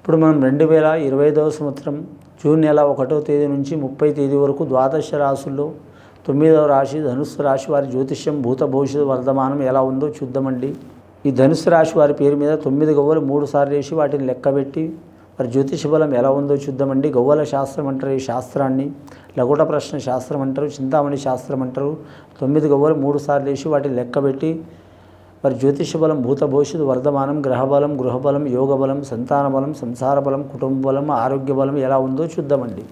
ఇప్పుడు మనం రెండు వేల ఇరవై ఐదవ సంవత్సరం జూన్ నెల ఒకటో తేదీ నుంచి ముప్పై తేదీ వరకు ద్వాదశ రాశుల్లో తొమ్మిదవ రాశి ధనుస్సు రాశి వారి జ్యోతిష్యం భూత భవిష్యత్ వర్ధమానం ఎలా ఉందో చూద్దామండి. ఈ ధనుస్సు రాశి వారి పేరు మీద తొమ్మిది గవ్వలు మూడు సార్లు వేసి వాటిని లెక్కబెట్టి వారి జ్యోతిష బలం ఎలా ఉందో చూద్దామండి. గవ్వల శాస్త్రం అంటారు ఈ శాస్త్రాన్ని లఘుట ప్రశ్న శాస్త్రం అంటారు చింతామణి శాస్త్రం అంటారు. తొమ్మిది గవ్వలు మూడు సార్లు వేసి వాటిని లెక్కబెట్టి మరి జ్యోతిష బలం భూత భవిష్యత్తు వర్ధమానం గ్రహబలం గృహబలం యోగ బలం సంతాన బలం సంసార బలం కుటుంబ బలం ఆరోగ్య బలం ఎలా ఉందో చూద్దామండి.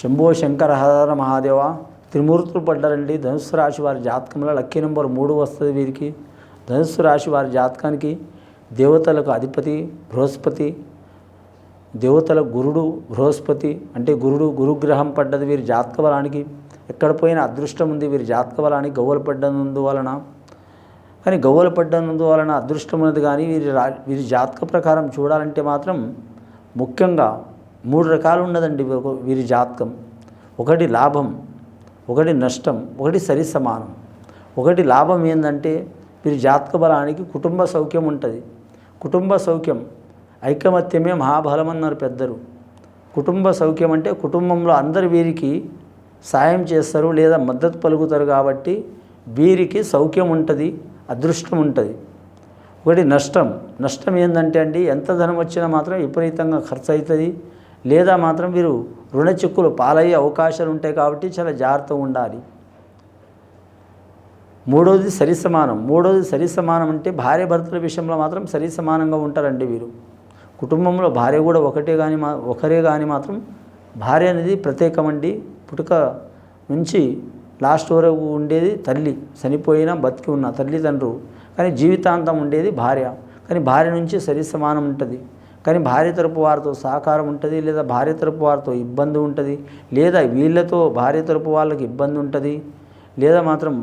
శంభో శంకర హర మహాదేవ త్రిమూర్తులు పడ్డారండి. ధనుస్సు రాశి వారి జాతకంలో లక్కీ నెంబర్ మూడు వస్తుంది వీరికి. ధనుస్సు రాశి వారి జాతకానికి దేవతలకు అధిపతి బృహస్పతి దేవతల గురుడు బృహస్పతి అంటే గురుడు గురుగ్రహం పడ్డది వీరి జాతక బలానికి ఎక్కడ పోయిన అదృష్టం ఉంది వీరి జాతక బలానికి గవ్వలు పడ్డందువలన కానీ గవ్వలు పడ్డందువలన అదృష్టం ఉన్నది కానీ వీరి రా వీరి జాతక ప్రకారం చూడాలంటే మాత్రం ముఖ్యంగా మూడు రకాలు ఉన్నదండి వీరి జాతకం. ఒకటి లాభం ఒకటి నష్టం ఒకటి సరి సమానం ఒకటి లాభం ఏంటంటే వీరి జాతక బలానికి కుటుంబ సౌఖ్యం ఉంటుంది. కుటుంబ సౌఖ్యం ఐకమత్యమే మహాబలం అన్నారు పెద్దలు. కుటుంబ సౌఖ్యం అంటే కుటుంబంలో అందరు వీరికి సాయం చేస్తారు లేదా మద్దతు పలుకుతారు కాబట్టి వీరికి సౌఖ్యం ఉంటుంది అదృష్టం ఉంటుంది. ఒకటి నష్టం. నష్టం ఏంటంటే అండి ఎంత ధనం వచ్చినా మాత్రం విపరీతంగా ఖర్చు అవుతుంది లేదా మాత్రం వీరు రుణ చిక్కులు పాలయ్యే అవకాశాలు ఉంటాయి కాబట్టి చాలా జాగ్రత్తగా ఉండాలి. మూడోది సరి సమానం మూడోది సరి సమానం అంటే భార్య భర్తల విషయంలో మాత్రం సరి సమానంగా ఉంటారండి వీరు. కుటుంబంలో భార్య కూడా ఒకటే కానీ మా ఒకరే కానీ మాత్రం భార్య అనేది ప్రత్యేకమండి. పుట్టుక నుంచి లాస్ట్ వరకు ఉండేది తల్లి. చనిపోయినా బతికి ఉన్న తల్లిదండ్రులు. కానీ జీవితాంతం ఉండేది భార్య. కానీ భార్య నుంచి సరి సమానం ఉంటుంది. కానీ భార్య తరపు వారితో సహకారం ఉంటుంది లేదా భార్య తరపు వారితో ఇబ్బంది ఉంటుంది లేదా వీళ్ళతో భార్య తరపు వాళ్ళకి ఇబ్బంది ఉంటుంది లేదా మాత్రం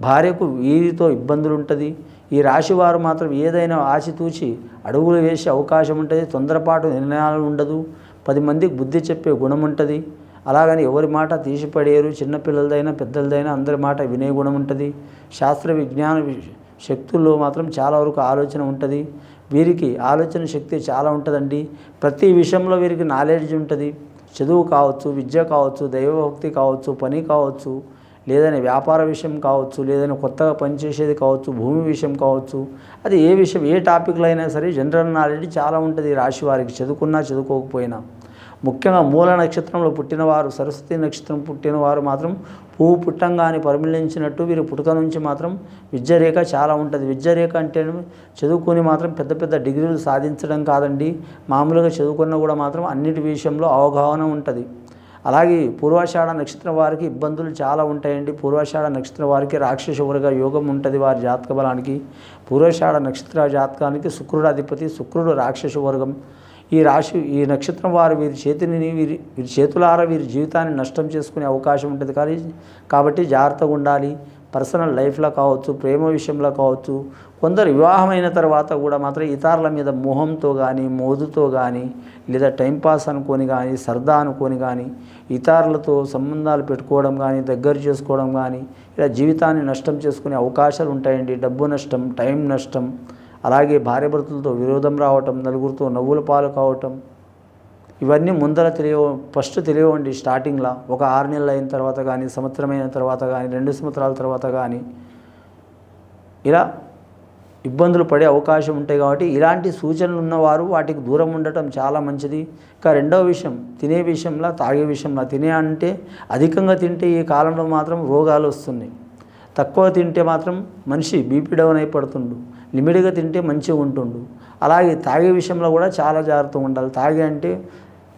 భార్యకు వీరితో ఇబ్బందులు ఉంటుంది. ఈ రాశి వారు మాత్రం ఏదైనా ఆశితూచి అడుగులు వేసే అవకాశం ఉంటుంది తొందరపాటు నిర్ణయాలు ఉండదు. పది మందికి బుద్ధి చెప్పే గుణం ఉంటుంది. అలాగని ఎవరి మాట తీసిపడేరు చిన్నపిల్లలదైనా పెద్దలదైనా అందరి మాట వినే గుణం ఉంటుంది. శాస్త్ర విజ్ఞాన వి- శక్తుల్లో మాత్రం చాలా వరకు ఆలోచన ఉంటుంది. వీరికి ఆలోచన శక్తి చాలా ఉంటుందండి. ప్రతి విషయంలో వీరికి నాలెడ్జ్ ఉంటుంది. చదువు కావచ్చు విద్య కావచ్చు దైవభక్తి కావచ్చు పని కావచ్చు లేదని వ్యాపార విషయం కావచ్చు లేదని కొత్తగా పనిచేసేది కావచ్చు భూమి విషయం కావచ్చు అది ఏ విషయం ఏ టాపిక్లో అయినా సరే జనరల్ నాలెడ్జ్ చాలా ఉంటుంది రాశి వారికి. చదువుకున్నా చదువుకోకపోయినా. ముఖ్యంగా మూల నక్షత్రంలో పుట్టినవారు సరస్వతి నక్షత్రం పుట్టినవారు మాత్రం పువ్వు పుట్టంగాని పరిమళించినట్టు వీరి పుట్టుక నుంచి మాత్రం విద్యారేఖ చాలా ఉంటుంది. విద్యారేఖ అంటే చదువుకొని మాత్రం పెద్ద పెద్ద డిగ్రీలు సాధించడం కాదండి. మామూలుగా చదువుకున్న కూడా మాత్రం అన్నిటి విషయంలో అవగాహన ఉంటుంది. అలాగే పూర్వాషాఢ నక్షత్రం వారికి ఇబ్బందులు చాలా ఉంటాయండి. పూర్వాషాఢ నక్షత్రం వారికి రాక్షస వర్గ యోగం ఉంటుంది వారి జాతక బలానికి. పూర్వాషాఢ నక్షత్ర జాతకానికి శుక్రుడు అధిపతి శుక్రుడు రాక్షస వర్గం ఈ రాశి ఈ నక్షత్రం వారు వీరి చేతిని వీరి వీరి చేతులారా వీరి జీవితాన్ని నష్టం చేసుకునే అవకాశం ఉంటుంది. కానీ కాబట్టి జాగ్రత్తగా ఉండాలి. పర్సనల్ లైఫ్లో కావచ్చు ప్రేమ విషయంలో కావచ్చు కొందరు వివాహమైన తర్వాత కూడా మాత్రం ఇతరుల మీద మోహంతో కానీ మోదుతో కానీ లేదా టైంపాస్ అనుకొని కానీ సరదా అనుకొని కానీ ఇతరులతో సంబంధాలు పెట్టుకోవడం కానీ దగ్గర చేసుకోవడం కానీ ఇలా జీవితాన్ని నష్టం చేసుకునే అవకాశాలు ఉంటాయండి. డబ్బు నష్టం టైం నష్టం అలాగే భార్యభర్తలతో విరోధం రావటం నలుగురితో నవ్వుల పాలు కావటం ఇవన్నీ ముందర తెలియ ఫస్ట్ తెలియవండి స్టార్టింగ్లో. ఒక ఆరు నెలలు అయిన తర్వాత కానీ సంవత్సరమైన తర్వాత కానీ రెండు సంవత్సరాల తర్వాత కానీ ఇలా ఇబ్బందులు పడే అవకాశం ఉంటాయి కాబట్టి ఇలాంటి సూచనలు ఉన్నవారు వాటికి దూరం ఉండటం చాలా మంచిది. ఇంకా రెండవ విషయం తినే విషయంలో తాగే విషయంలో. తినే అంటే అధికంగా తింటే ఈ కాలంలో మాత్రం రోగాలు వస్తున్నాయి. తక్కువ తింటే మాత్రం మనిషి బీపీ డౌన్ అయిపడుతుండు లిమిట్గా తింటే మంచిగా ఉంటుండు. అలాగే తాగే విషయంలో కూడా చాలా జాగ్రత్తగా ఉండాలి. తాగే అంటే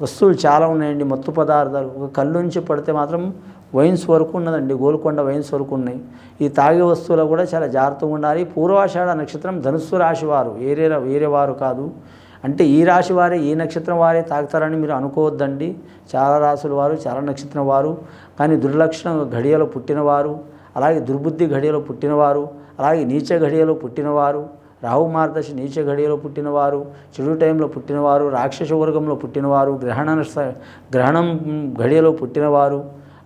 వస్తువులు చాలా ఉన్నాయండి మత్తు పదార్థాలు. ఒక కళ్ళు నుంచి పడితే మాత్రం వైన్స్ వరకు ఉన్నదండి గోల్కొండ వైన్స్ వరకు ఉన్నాయి. ఈ తాగే వస్తువులు కూడా చాలా జాగ్రత్తగా ఉండాలి. పూర్వాషాఢ నక్షత్రం ధనుస్సు రాశి వారు వేరే వేరే వారు కాదు. అంటే ఈ రాశి వారే ఈ నక్షత్రం వారే తాగుతారని మీరు అనుకోవద్దండి. చాలా రాశుల వారు చాలా నక్షత్రం వారు. కానీ దుర్లక్షణ ఘడియలో పుట్టినవారు అలాగే దుర్బుద్ధి ఘడియలో పుట్టినవారు అలాగే నీచ ఘడియలో పుట్టినవారు రాహు మార్గదర్శ నీచ ఘడియలో పుట్టినవారు చెడు టైంలో పుట్టినవారు రాక్షస వర్గంలో పుట్టినవారు గ్రహణ గ్రహణం ఘడియలో పుట్టినవారు.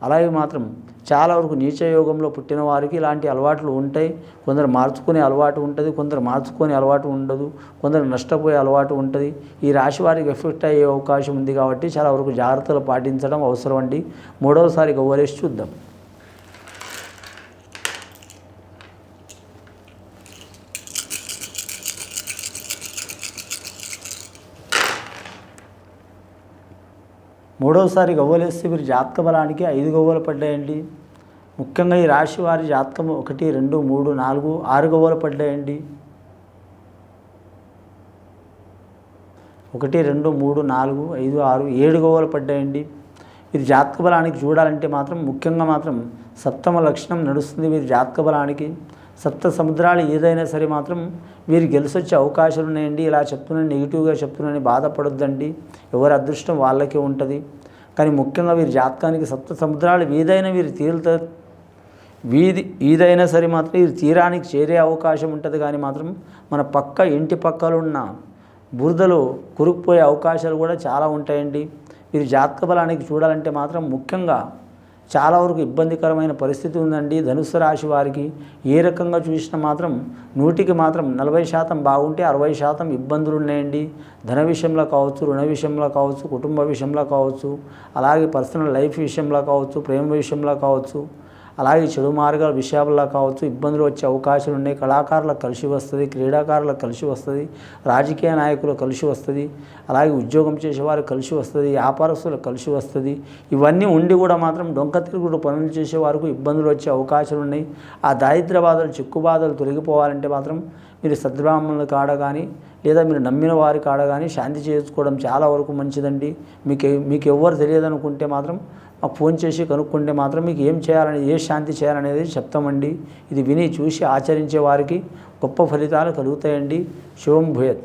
అలాగే మాత్రం చాలా వరకు నీచ యోగంలో పుట్టిన వారికి ఇలాంటి అలవాట్లు ఉంటాయి. కొందరు మార్చుకునే అలవాటు ఉంటుంది కొందరు మార్చుకునే అలవాటు ఉండదు కొందరు నష్టపోయే అలవాటు ఉంటుంది. ఈ రాశి వారికి ఎఫెక్ట్ అయ్యే అవకాశం ఉంది కాబట్టి చాలా వరకు జాగ్రత్తలు పాటించడం అవసరం అండి. మూడవసారి గౌరవేసి చూద్దాం. మూడవసారి గవ్వలేస్తే మీరు జాతక బలానికి ఐదు గవ్వలు పడ్డాయండి. ముఖ్యంగా ఈ రాశి వారి జాతకం ఒకటి రెండు మూడు నాలుగు ఆరు గవ్వలు పడ్డాయండి. ఒకటి రెండు మూడు నాలుగు ఐదు ఆరు ఏడు గవ్వలు పడ్డాయండి. వీరి జాతక బలానికి చూడాలంటే మాత్రం ముఖ్యంగా మాత్రం సప్తమ లక్షణం నడుస్తుంది. వీరి జాతక బలానికి సప్త సముద్రాలు ఏదైనా సరే మాత్రం వీరు గెలిచొచ్చే అవకాశాలు ఉన్నాయండి. ఇలా చెప్తున్నాను నెగిటివ్గా చెప్తున్నాను బాధపడొద్దండి. ఎవరి అదృష్టం వాళ్ళకే ఉంటుంది. కానీ ముఖ్యంగా వీరి జాతకానికి సప్త సముద్రాలు ఏదైనా వీరు తీరుతా వీధి ఏదైనా సరే మాత్రం వీరి తీరానికి చేరే అవకాశం ఉంటుంది. కానీ మాత్రం మన పక్క ఇంటి పక్కలో ఉన్న బురదలో కురుక్కుపోయే అవకాశాలు కూడా చాలా ఉంటాయండి. వీరి జాతక బలానికి చూడాలంటే మాత్రం ముఖ్యంగా చాలా వరకు ఇబ్బందికరమైన పరిస్థితి ఉందండి. ధనుసు రాశి వారికి ఏ రకంగా చూసినా మాత్రం నూటికి మాత్రం నలభై శాతం బాగుంటే అరవై శాతం ఇబ్బందులు ఉన్నాయండి. ధన విషయంలో కావచ్చు రుణ విషయంలో కావచ్చు కుటుంబ విషయంలో కావచ్చు అలాగే పర్సనల్ లైఫ్ విషయంలో కావచ్చు ప్రేమ విషయంలో కావచ్చు అలాగే చెడు మార్గాల విషయాల్లో కావచ్చు ఇబ్బందులు వచ్చే అవకాశాలు ఉన్నాయి. కళాకారులకు కలిసి వస్తుంది క్రీడాకారులకు కలిసి వస్తుంది రాజకీయ నాయకులు కలిసి వస్తుంది అలాగే ఉద్యోగం చేసేవారు కలిసి వస్తుంది వ్యాపారస్తులకు కలిసి వస్తుంది. ఇవన్నీ ఉండి కూడా మాత్రం డొంక తిరుగుడు పనులు చేసే వారికి ఇబ్బందులు వచ్చే అవకాశాలు ఉన్నాయి. ఆ దారిద్ర బాధలు చిక్కు బాధలు తొలగిపోవాలంటే మాత్రం మీరు సద్బ్రాహ్మణుల కాడ కానీ లేదా మీరు నమ్మిన వారి కాడ కానీ శాంతి చేసుకోవడం చాలా వరకు మంచిదండి. మీకు మీకు ఎవ్వరు తెలియదు అనుకుంటే మాత్రం మాకు ఫోన్ చేసి కనుక్కుంటే మాత్రం మీకు ఏం చేయాలని ఏ శాంతి చేయాలనేది చెప్తామండి. ఇది విని చూసి ఆచరించే వారికి గొప్ప ఫలితాలు కలుగుతాయండి. శివం భూయత్.